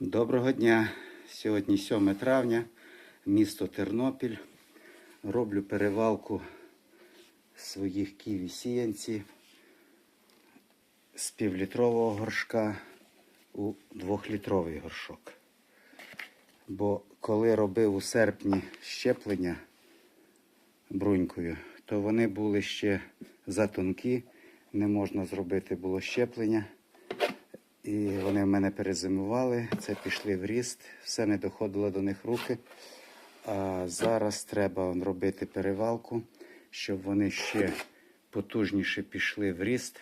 Доброго дня! Сьогодні 7 травня, місто Тернопіль. Роблю перевалку своїх ківі сіянці з півлітрового горшка у двохлітровий горшок. Бо коли робив у серпні щеплення брунькою, то вони були ще затонкі, не можна зробити було щеплення. І вони в мене перезимували, це пішли в ріст, все не доходило до них руки. А зараз треба робити перевалку, щоб вони ще потужніше пішли в ріст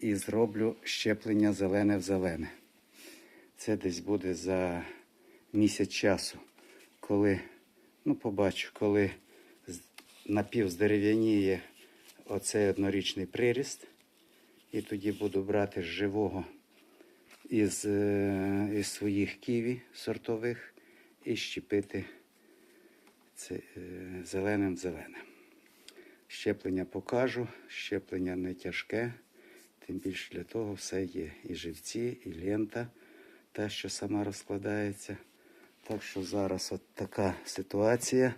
і зроблю щеплення зелене в зелене. Це десь буде за місяць часу, коли, ну побачу, коли напівздерев'яніє оцей однорічний приріст, і тоді буду брати з живого із, е, із своїх ківі сортових і щепити це, е, зеленим зеленим. Щеплення покажу, щеплення не тяжке, тим більше для того все є. І живці, і лента, та, що сама розкладається. Так що зараз от така ситуація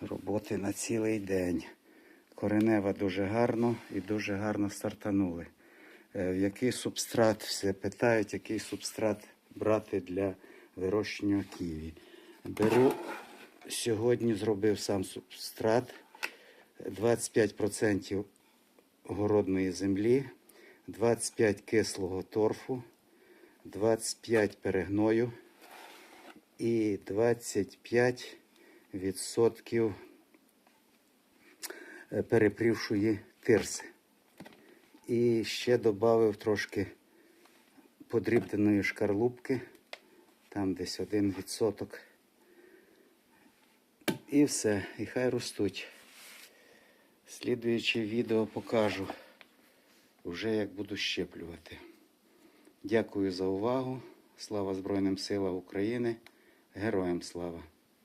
роботи на цілий день. Коренева дуже гарно і дуже гарно стартанули. Е, який субстрат все питають, який субстрат брати для вирощення ківі. Беру сьогодні зробив сам субстрат 25% городної землі, 25 кислого торфу, 25 перегною і 25% е, перепрівшої тирси. І ще додав трошки подрібненої шкарлупки, там десь один відсоток. І все, і хай ростуть. Слідуюче відео покажу, вже як буду щеплювати. Дякую за увагу. Слава Збройним силам України. Героям слава!